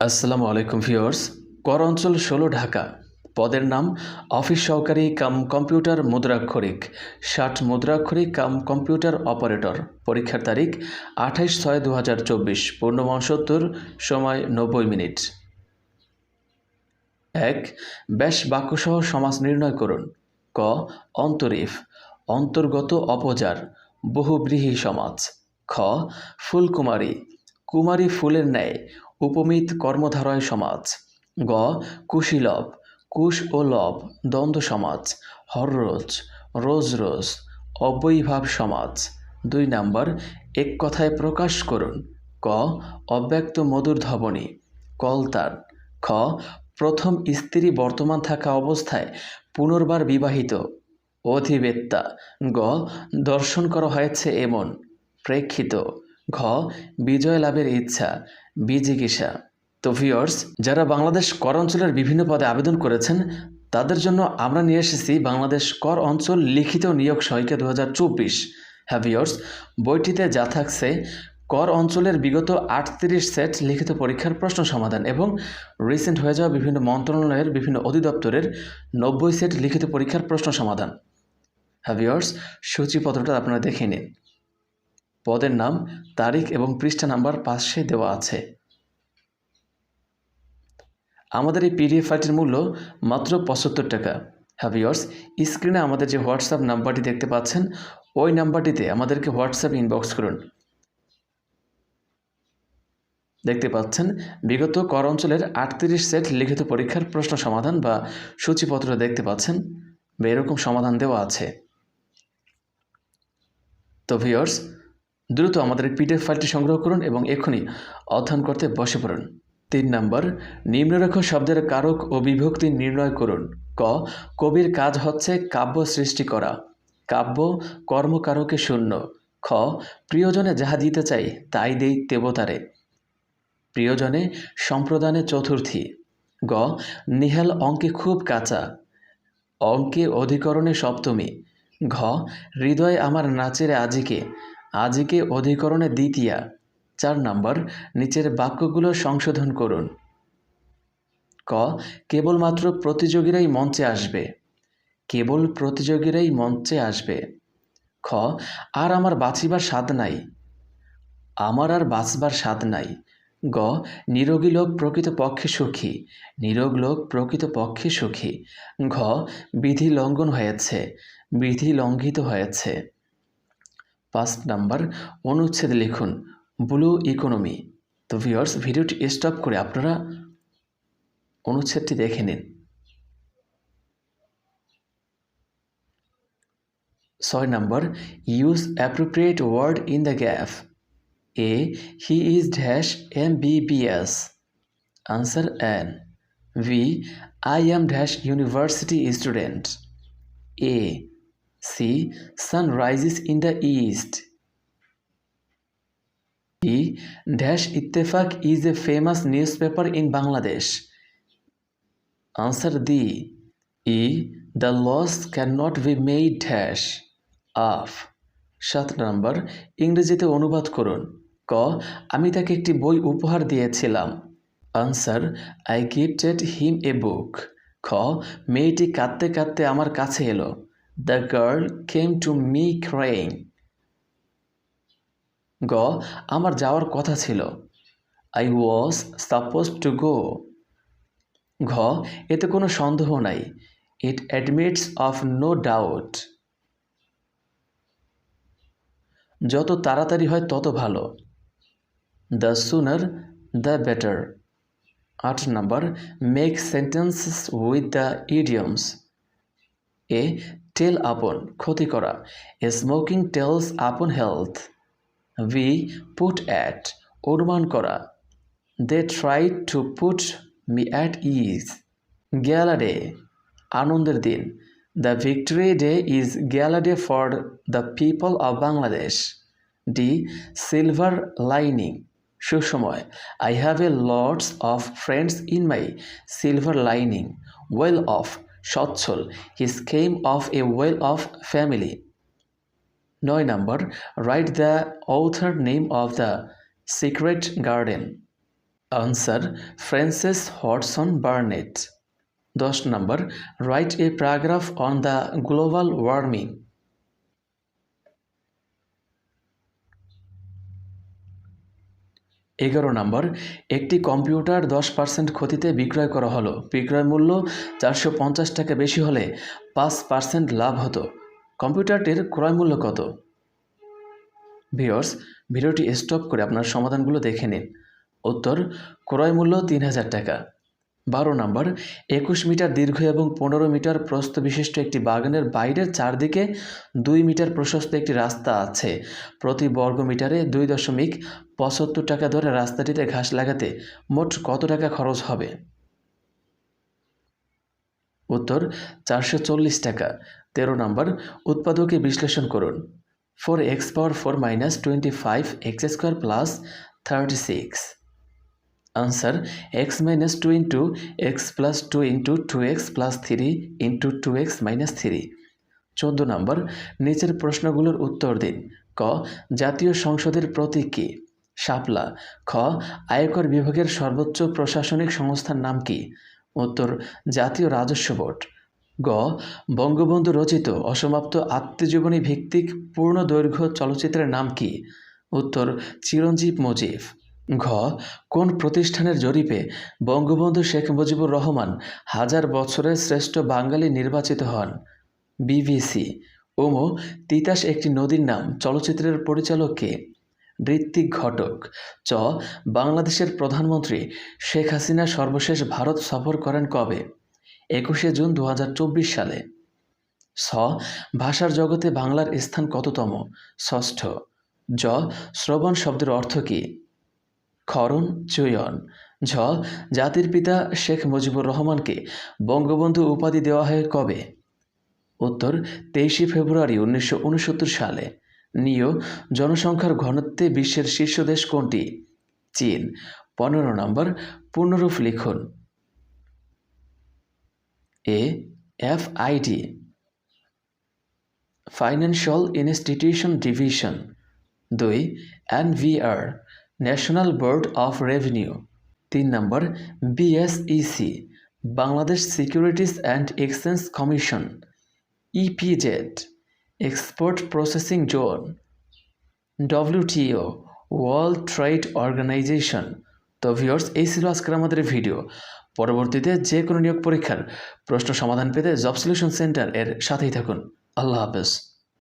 আসসালামু আলাইকুম ভিউয়ার্স। কর অঞ্চল ষোলো ঢাকা। পদের নাম অফিস সহকারী কাম কম্পিউটার মুদ্রাক্ষরিক। ষাট মুদ্রাক্ষরিক কাম কম্পিউটার অপারেটর। পরীক্ষার তারিখ আঠাইশ ছয় দু হাজার চব্বিশ। পূর্ণমান সত্তর, সময় নব্বই মিনিট। এক, ব্যাস বাক্যসহ সমাজ নির্ণয় করুন। ক, অন্তরিফ। অন্তর্গত অপজার। বহুব্রীহী সমাজ। খ, ফুলকুমারী। কুমারী ফুলের ন্যায়। উপমিত কর্মধারয় সমাজ। গ. কুশীলভ। কুশ ও লভ, দ্বন্দ্ব সমাজ। হররোজ রোজ রোজ অব্যয়ীভাব সমাজ। দুই নাম্বার, এক কথায় প্রকাশ করুন। ক. অব্যক্ত মধুর ধবনী। কলতার। খ. প্রথম স্ত্রী বর্তমান থাকা অবস্থায় পুনর্বার বিবাহিত। অধিবেত্তা। গ. দর্শন করা হয়েছে এমন। প্রেক্ষিত। ঘ. বিজয় লাভের ইচ্ছা। বিজিগিষা তো ভিওর্স যারা বাংলাদেশ কর অঞ্চলের বিভিন্ন পদে আবেদন করেছেন, তাদের জন্য আমরা নিয়ে এসেছি বাংলাদেশ কর অঞ্চল লিখিত নিয়োগ সহায়িকা দু হাজার চব্বিশ। হ্যাঁ ভিওর্স বইটিতে যা থাকছে, কর অঞ্চলের বিগত আটত্রিশ সেট লিখিত পরীক্ষার প্রশ্ন সমাধান এবং রিসেন্ট হয়ে যাওয়া বিভিন্ন মন্ত্রণালয়ের বিভিন্ন অধিদপ্তরের নব্বই সেট লিখিত পরীক্ষার প্রশ্ন সমাধান। হ্যাঁ ভিওর্স সূচিপত্রটা আপনারা দেখে নিন। পদের নাম, তারিখ এবং পৃষ্ঠা নাম্বার পাশে দেওয়া আছে। আমাদের এই পিডিএফ ফাইলটির মূল্য মাত্র পঁচাত্তর টাকা। হ্যাভিয়ার্স স্ক্রিনে আমাদের যে হোয়াটসঅ্যাপ নাম্বারটি দেখতে পাচ্ছেন, ওই নাম্বারটিতে আমাদেরকে হোয়াটসঅ্যাপ ইনবক্স করুন। দেখতে পাচ্ছেন, বিগত কর অঞ্চলের আটত্রিশ সেট লিখিত পরীক্ষার প্রশ্ন সমাধান বা সূচিপত্র দেখতে পাচ্ছেন, বা এরকম সমাধান দেওয়া আছে। তো ভিওর্স দ্রুত আমাদের পিডিএফ ফাইলটি সংগ্রহ করুন এবং এখনই অধ্যয়ন করতে বসে পড়ুন। তিন নম্বর, নিম্নরেখ শব্দের কারক ও বিভক্তি নির্ণয় করুন। ক, কবির কাজ হচ্ছে কাব্য সৃষ্টি করা। কাব্য কর্মকারকে শূন্য। খ, প্রিয়জনে যাহা দিতে চাই, তাই দেই দেবতারে। প্রিয়জনে সম্প্রদানে চতুর্থী। গ, নিহাল অঙ্কে খুব কাঁচা। অঙ্কে অধিকরণে সপ্তমী। ঘ, হৃদয় আমার নাচের আজিকে। আজিকে অধিকরণে দ্বিতীয়া। চার নম্বর, নিচের বাক্যগুলো সংশোধন করুন। ক, কেবলমাত্র প্রতিযোগীরাই মঞ্চে আসবে। কেবল প্রতিযোগীরাই মঞ্চে আসবে। খ, আর আমার বাঁচিবার স্বাদ নাই। আমার আর বাঁচবার স্বাদ নাই। গ, নিরোগী লোক প্রকৃত পক্ষে সুখী। নিরোগ লোক প্রকৃত পক্ষে সুখী। ঘ, বিধি লঙ্ঘন হয়েছে। বিধি লঙ্ঘিত হয়েছে। পাঁচ নাম্বার অনুচ্ছেদ লিখুন, ব্লু ইকোনমি। তো ভিওর্স ভিডিওটি স্টপ করে আপনারা অনুচ্ছেদটি দেখে নিন। ছয় number use appropriate word in the gap a he is dash M B B S answer N V I M dash university student a c sun rises in the east e D. Dash Ittefaq is a famous newspaper in Bangladesh. Answer D. E. The laws cannot be made dash of. সাত নম্বর, ইংরেজিতে অনুবাদ করুন ক, আমি তাকে একটি বই উপহার দিয়েছিলাম answer I gifted him a book খ, মেয়েটি কাঁদতে কাঁদতে আমার কাছে এলো the girl came to me crying গ, আমার যাওয়ার কথা ছিল। I was suppose to go ঘ, এতে কোনো সন্দেহ নাই। It admits of no doubt যত তাড়াতাড়ি হয় তত ভালো। দ্য সুনার দ্য বেটার আট number make sentences with the idioms a tell upon, ক্ষতি করা। Smoking tells upon health b put at অনুমান করা। They try to put me at ease gala day আনন্দের দিন। The victory day is gala day for the people of Bangladesh d silver lining সুসময়। I have a lots of friends in my silver lining well off সচ্ছল। He's came of a well off family নয় number write the author name of the secret garden answer Francis Hodgson Burnett দশ number write a paragraph on the global warming এগারো নম্বর, একটি computer দশ percent ক্ষতিতে বিক্রয় করা হলো। বিক্রয় মূল্য চারশো পঞ্চাশ টাকা বেশি হলে পাঁচ পার্সেন্ট লাভ হতো। কম্পিউটারটির ক্রয় মূল্য কত? ভিওর্স ভিডিওটি স্টপ করে আপনার সমাধানগুলো দেখে নিন। উত্তর, ক্রয় মূল্য তিন হাজার টাকা। বারো নম্বর, একুশ মিটার দীর্ঘ এবং পনেরো মিটার প্রস্থ বিশিষ্ট একটি বাগানের বাইরের চারদিকে দুই মিটার প্রশস্ত একটি রাস্তা আছে। প্রতি বর্গ মিটারে দুই দশমিক পঁচাত্তর টাকা ধরে রাস্তাটিতে ঘাস লাগাতে মোট কত টাকা খরচ হবে? উত্তর, চারশো চল্লিশ টাকা। তেরো নম্বর, উৎপাদকে বিশ্লেষণ করুন। Four x power four minus twenty five x square plus thirty six. Answer x minus two into x plus two into two x plus three into two x minus three চোদ্দ নম্বর, নিচের প্রশ্নগুলোর উত্তর দিন। ক, জাতীয় সংসদের প্রতীক কী? শাপলা। খ, আয়কর বিভাগের সর্বোচ্চ প্রশাসনিক সংস্থার নাম কি? উত্তর, জাতীয় রাজস্ব বোর্ড। গ, বঙ্গবন্ধু রচিত অসমাপ্ত আত্মজীবনী ভিত্তিক পূর্ণ দৈর্ঘ্য চলচ্চিত্রের নাম কি? উত্তর, চিরঞ্জীব মুজিব ঘ, কোন প্রতিষ্ঠানের জরিপে বঙ্গবন্ধু শেখ মুজিবুর রহমান হাজার বছরের শ্রেষ্ঠ বাঙালি নির্বাচিত হন? বিবিসি ওমো, তিতাস একটি নদীর নাম, চলচ্চিত্রের পরিচালক কে? ঋত্বিক ঘটক। চ, বাংলাদেশের প্রধানমন্ত্রী শেখ হাসিনা সর্বশেষ ভারত সফর করেন কবে? একুশে জুন দু হাজার চব্বিশ সালে। ছ ভাষার জগতে বাংলার স্থান কততম? ষষ্ঠ। জ, শ্রবণ শব্দের অর্থ কী? খরণ চয়ন। ঝ, জাতির পিতা শেখ মুজিবুর রহমানকে বঙ্গবন্ধু উপাধি দেওয়া হয় কবে? উত্তর, তেইশে ফেব্রুয়ারি উনিশশো উনসত্তর সালে। নিয় জনসংখ্যার ঘনত্বে বিশ্বের শীর্ষ দেশ কোনটি? চীন। পনেরো নম্বর, পূর্ণরূপ লিখুন। A F ID financial institution division. দুই, NVR. National Board of Revenue তিন number BSEC Bangladesh Securities and Exchange Commission EPZ export processing zone WTO World Trade Organization তো ভিওর্স এই ছিল আজকের আমাদের ভিডিও পরবর্তীতে যে কোনো নিয়োগ পরীক্ষার প্রশ্ন সমাধান পেতে জব সলিউশন সেন্টার এর সাথেই থাকুন। আল্লাহ হাফেজ।